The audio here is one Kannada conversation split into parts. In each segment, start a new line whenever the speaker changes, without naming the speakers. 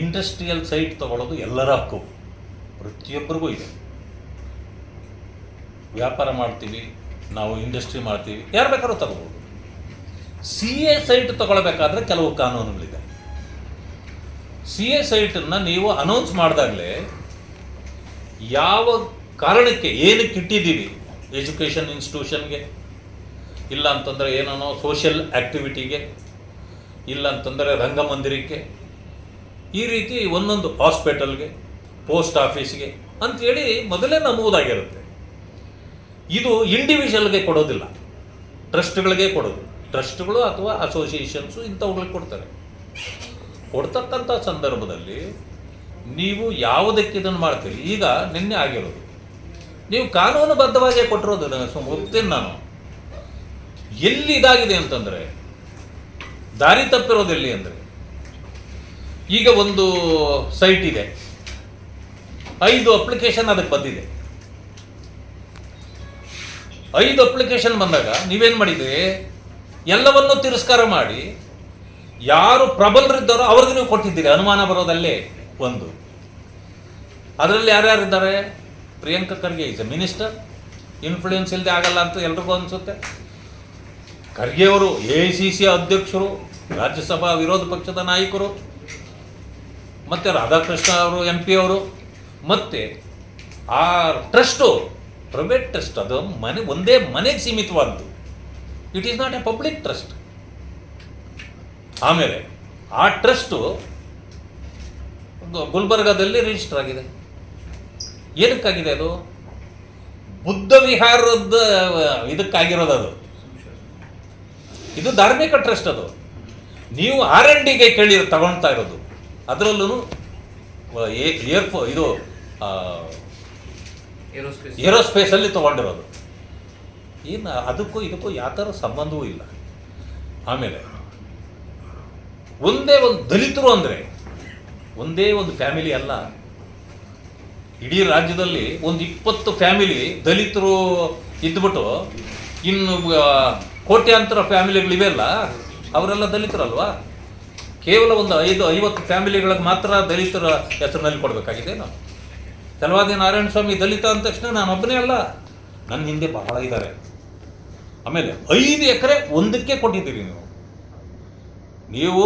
ಇಂಡಸ್ಟ್ರಿಯಲ್ ಸೈಟ್ ತಗೊಳ್ಳೋದು ಎಲ್ಲರ ಹಕ್ಕು. ಪ್ರತಿಯೊಬ್ಬರಿಗೂ ಇದೆ. ವ್ಯಾಪಾರ ಮಾಡ್ತೀವಿ, ನಾವು ಇಂಡಸ್ಟ್ರಿ ಮಾಡ್ತೀವಿ, ಯಾರು ಬೇಕಾದ್ರೂ ತಗೋಬೋದು. ಸಿ ಎ ಸೈಟ್ ತಗೊಳ್ಬೇಕಾದ್ರೆ ಕೆಲವು ಕಾನೂನುಗಳಿದೆ. ಸಿ ಎ ಸೈಟನ್ನು ನೀವು ಅನೌನ್ಸ್ ಮಾಡಿದಾಗಲೇ ಯಾವ ಕಾರಣಕ್ಕೆ ಏನಕ್ಕೆ ಇಟ್ಟಿದ್ದೀವಿ ಎಜುಕೇಷನ್ ಇನ್ಸ್ಟಿಟ್ಯೂಷನ್ಗೆ ಇಲ್ಲ ಅಂತಂದರೆ ಏನೋ ಸೋಷಿಯಲ್ ಆ್ಯಕ್ಟಿವಿಟಿಗೆ ಇಲ್ಲ ಅಂತಂದರೆ ರಂಗಮಂದಿರಕ್ಕೆ, ಈ ರೀತಿ ಒಂದೊಂದು ಹಾಸ್ಪಿಟಲ್ಗೆ, ಪೋಸ್ಟ್ ಆಫೀಸ್ಗೆ ಅಂಥೇಳಿ ಮೊದಲೇ ನಮೂದಾಗಿರುತ್ತೆ. ಇದು ಇಂಡಿವಿಜುವಲ್ಗೆ ಕೊಡೋದಿಲ್ಲ. ಟ್ರಸ್ಟ್ಗಳಿಗೆ ಕೊಡೋದು. ಟ್ರಸ್ಟ್ಗಳು ಅಥವಾ ಅಸೋಸಿಯೇಷನ್ಸು ಇಂಥವುಗಳಿಗೆ ಕೊಡ್ತಾರೆ. ಕೊಡ್ತಕ್ಕಂಥ ಸಂದರ್ಭದಲ್ಲಿ ನೀವು ಯಾವುದಕ್ಕೆ ಇದನ್ನು ಮಾಡ್ತೀರಿ? ಈಗ ನಿನ್ನೆ ಆಗಿರೋದು. ನೀವು ಕಾನೂನುಬದ್ಧವಾಗಿ ಕೊಟ್ಟಿರೋದು ಒಪ್ತೀನಿ ನಾನು. ಎಲ್ಲಿ ಇದಾಗಿದೆ ಅಂತಂದರೆ ದಾರಿ ತಪ್ಪಿರೋದೆಲ್ಲಿ ಅಂದರೆ. ಈಗ ಒಂದು ಸೈಟ್ ಇದೆ. ಐದು ಅಪ್ಲಿಕೇಶನ್ ಅದಕ್ಕೆ ಬಂದಿದೆ. ಐದು ಅಪ್ಲಿಕೇಶನ್ ಬಂದಾಗ ನೀವೇನು ಮಾಡಿದ್ರಿ? ಎಲ್ಲವನ್ನೂ ತಿರಸ್ಕಾರ ಮಾಡಿ ಯಾರು ಪ್ರಬಲರಿದ್ದಾರೋ ಅವ್ರಿಗೆ ನೀವು ಕೊಟ್ಟಿದ್ದೀರಿ, ಅನುಮಾನ ಬರೋದಲ್ಲೇ ಒಂದು. ಅದರಲ್ಲಿ ಯಾರ್ಯಾರಿದ್ದಾರೆ? Priyanka Kharge is a minister influence ಇಲ್ಲದೆ ಆಗಲ್ಲ ಅಂತ ಎಲ್ರಿಗೂ ಅನಿಸುತ್ತೆ. ಖರ್ಗೆ ಅವರು ಎ ಐ ಸಿ ಸಿ ಅಧ್ಯಕ್ಷರು, ರಾಜ್ಯಸಭಾ ವಿರೋಧ ಪಕ್ಷದ ನಾಯಕರು, ಮತ್ತು ರಾಧಾಕೃಷ್ಣ ಅವರು, ಎಂ ಪಿ ಅವರು, ಮತ್ತು ಆ ಟ್ರಸ್ಟು ಪ್ರೈವೇಟ್ ಟ್ರಸ್ಟ್ ಅದು ಮನೆ, ಒಂದೇ ಮನೆಗೆ ಸೀಮಿತವಾದ್ದು. It is not a public trust ಆಮೇಲೆ ಆ ಟ್ರಸ್ಟು ಗುಲ್ಬರ್ಗಾದಲ್ಲಿ ರಿಜಿಸ್ಟರ್ ಆಗಿದೆ. ಏನಕ್ಕಾಗಿದೆ ಅದು? ಬುದ್ಧ ವಿಹಾರದ ಇದಕ್ಕಾಗಿರೋದು ಅದು. ಇದು ಧಾರ್ಮಿಕ ಟ್ರಸ್ಟ್ ಅದು. ನೀವು ಆರ್ ಎನ್ ಡಿಗೆ ಕೇಳಿ ತಗೊಳ್ತಾ ಇರೋದು. ಅದರಲ್ಲೂ ಏರ್ಫೋ ಇದು
ಏರೋಸ್ಪೇಸ್.
ಏರೋಸ್ಪೇಸಲ್ಲಿ ತೊಗೊಂಡಿರೋದು. ಏನು ಅದಕ್ಕೂ ಇದಕ್ಕೂ ಯಾವ ಥರ ಸಂಬಂಧವೂ ಇಲ್ಲ. ಆಮೇಲೆ ಒಂದೇ ಒಂದು ದಲಿತರು ಅಂದರೆ ಒಂದೇ ಒಂದು ಫ್ಯಾಮಿಲಿ ಅಲ್ಲ. ಇಡೀ ರಾಜ್ಯದಲ್ಲಿ ಒಂದು ಇಪ್ಪತ್ತು ಫ್ಯಾಮಿಲಿ ದಲಿತರು ಇದ್ಬಿಟ್ಟು ಇನ್ನು ಕೋಟ್ಯಾಂತರ ಫ್ಯಾಮಿಲಿಗಳಿವೆಲ್ಲ ಅವರೆಲ್ಲ ದಲಿತರಲ್ವಾ? ಕೇವಲ ಒಂದು ಐದು ಐವತ್ತು ಫ್ಯಾಮಿಲಿಗಳಿಗೆ ಮಾತ್ರ ದಲಿತರ ಹೆಸರಿನಲ್ಲಿ ಕೊಡಬೇಕಾಗಿದೆ ನಾನು ಚಲವಾದಿ ನಾರಾಯಣ ಸ್ವಾಮಿ ದಲಿತ ಅಂದ ತಕ್ಷಣ ನಾನು ಒಬ್ಬನೇ ಅಲ್ಲ. ನನ್ನ ಹಿಂದೆ ಬಹಳ ಇದ್ದಾರೆ. ಆಮೇಲೆ ಐದು ಎಕರೆ ಒಂದಕ್ಕೆ ಕೊಟ್ಟಿದ್ದೀರಿ ನೀವು. ನೀವು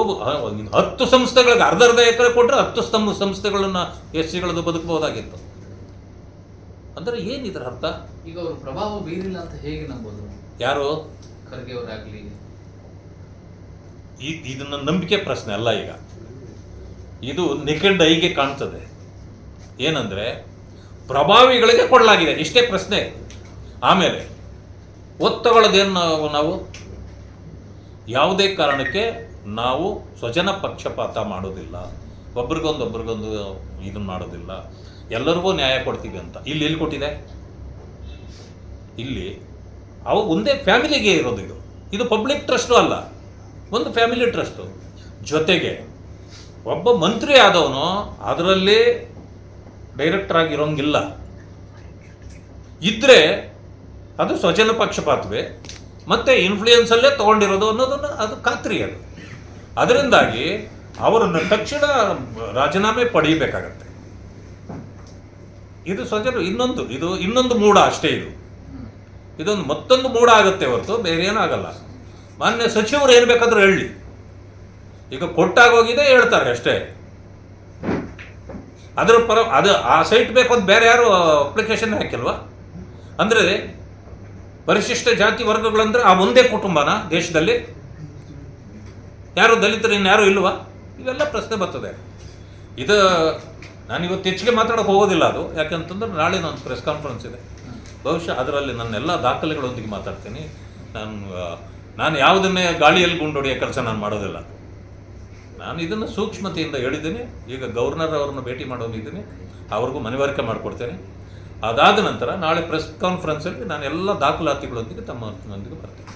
ಹತ್ತು ಸಂಸ್ಥೆಗಳಿಗೆ ಅರ್ಧ ಅರ್ಧ ಎಕರೆ ಕೊಟ್ಟರೆ ಹತ್ತು ಸ್ತಂಭ ಸಂಸ್ಥೆಗಳನ್ನು ಎಸ್ ಸಿಗಳದ್ದು ಬದುಕಬಹುದಾಗಿತ್ತು. ಅಂದರೆ ಏನಿದ್ರ ಅರ್ಥ?
ಈಗ ಅವರು ಪ್ರಭಾವ ಬೀರಿಲ್ಲ ಅಂತ ಹೇಗೆ ನಂಬೋದು?
ಯಾರು?
ಖರ್ಗೆ ಅವರಾಗಲಿ
ಈ ಇದನ್ನ ನಂಬಿಕೆ ಪ್ರಶ್ನೆ ಅಲ್ಲ ಈಗ. ಇದು ನಿಖಂಡ ಐಗೆ ಕಾಣ್ತದೆ. ಏನಂದರೆ, ಪ್ರಭಾವಿಗಳಿಗೆ ಕೊಡಲಾಗಿದೆ, ಇಷ್ಟೇ ಪ್ರಶ್ನೆ. ಆಮೇಲೆ ಒತ್ತಗೊಳ್ಳೋದೇನು ನಾವು ನಾವು? ಯಾವುದೇ ಕಾರಣಕ್ಕೆ ನಾವು ಸ್ವಜನ ಪಕ್ಷಪಾತ ಮಾಡೋದಿಲ್ಲ. ಒಬ್ರಿಗೊಂದು ಒಬ್ರಿಗೊಂದು ಇದನ್ನು ಮಾಡೋದಿಲ್ಲ. ಎಲ್ಲರಿಗೂ ನ್ಯಾಯ ಕೊಡ್ತೀವಿ ಅಂತ. ಇಲ್ಲಿ ಎಲ್ಲಿ ಕೊಟ್ಟಿದೆ? ಇಲ್ಲಿ ಅವು ಒಂದೇ ಫ್ಯಾಮಿಲಿಗೆ ಇರೋದು ಇದು. ಇದು ಪಬ್ಲಿಕ್ ಟ್ರಸ್ಟು ಅಲ್ಲ. ಒಂದು ಫ್ಯಾಮಿಲಿ ಟ್ರಸ್ಟು. ಜೊತೆಗೆ ಒಬ್ಬ ಮಂತ್ರಿ ಆದವನು ಅದರಲ್ಲಿ ಡೈರೆಕ್ಟರ್ ಆಗಿರೋಂಗಿಲ್ಲ. ಇದ್ದರೆ ಅದು ಸ್ವಜನ ಪಕ್ಷಪಾತವೇ ಮತ್ತು ಇನ್ಫ್ಲೂಯೆನ್ಸಲ್ಲೇ ತೊಗೊಂಡಿರೋದು ಅನ್ನೋದನ್ನು ಅದು ಖಾತ್ರಿ ಅದು. ಅದರಿಂದಾಗಿ ಅವರನ್ನು ತಕ್ಷಣ ರಾಜೀನಾಮೆ ಪಡೆಯಬೇಕಾಗತ್ತೆ. ಇದು ಸ್ವಜನ ಇನ್ನೊಂದು, ಇದು ಇನ್ನೊಂದು ಮೂಡ ಅಷ್ಟೇ ಇದು. ಇದೊಂದು ಮತ್ತೊಂದು ಮೂಡ ಆಗುತ್ತೆ ಹೊರತು ಬೇರೆ ಏನೂ ಆಗಲ್ಲ. ಮಾನ್ಯ ಸಚಿವರು ಏನು ಬೇಕಾದರೂ ಹೇಳಿ. ಈಗ ಕೊಟ್ಟಾಗೋಗಿದೆ ಹೇಳ್ತಾರೆ ಅಷ್ಟೇ. ಅದರ ಪರ, ಅದು ಆ ಸೈಟ್ ಬೇಕು ಅಂತ ಬೇರೆ ಯಾರು ಅಪ್ಲಿಕೇಶನ್ ಹಾಕಿಲ್ವಾ? ಅಂದರೆ ಪರಿಶಿಷ್ಟ ಜಾತಿ ವರ್ಗಗಳಂದ್ರೆ ಆ ಒಂದೇ ಕುಟುಂಬನ ದೇಶದಲ್ಲಿ. ಯಾರು ದಲಿತರು ಇನ್ಯಾರು ಇಲ್ವಾ? ಇವೆಲ್ಲ ಪ್ರಶ್ನೆ ಬರ್ತದೆ. ಇದು ನಾನು ಇವತ್ತು ಹೆಚ್ಚಿಗೆ ಮಾತಾಡೋಕೆ ಹೋಗೋದಿಲ್ಲ ಅದು. ಯಾಕೆಂತಂದ್ರೆ ನಾಳೆ ನನ್ನ ಪ್ರೆಸ್ ಕಾನ್ಫರೆನ್ಸ್ ಇದೆ. ಬಹುಶಃ ಅದರಲ್ಲಿ ನನ್ನ ಎಲ್ಲ ದಾಖಲೆಗಳೊಂದಿಗೆ ಮಾತಾಡ್ತೀನಿ. ನಾನು ನಾನು ಯಾವುದನ್ನೇ ಗಾಳಿಯಲ್ಲಿ ಗುಂಡೊಡೆಯೋ ಕೆಲಸ ನಾನು ಮಾಡೋದಿಲ್ಲ. ನಾನು ಇದನ್ನು ಸೂಕ್ಷ್ಮತೆಯಿಂದ ಹೇಳಿದ್ದೀನಿ. ಈಗ ಗವರ್ನರ್ ಅವರನ್ನು ಭೇಟಿ ಮಾಡೋನಿದ್ದೀನಿ ಅವ್ರಿಗೂ ಮನವರಿಕೆ ಮಾಡಿಕೊಡ್ತೇನೆ. ಅದಾದ ನಂತರ ನಾಳೆ ಪ್ರೆಸ್ ಕಾನ್ಫರೆನ್ಸಲ್ಲಿ ನಾನು ಎಲ್ಲ ದಾಖಲಾತಿಗಳೊಂದಿಗೆ ತಮ್ಮೊಂದಿಗೆ ಬರ್ತೀನಿ.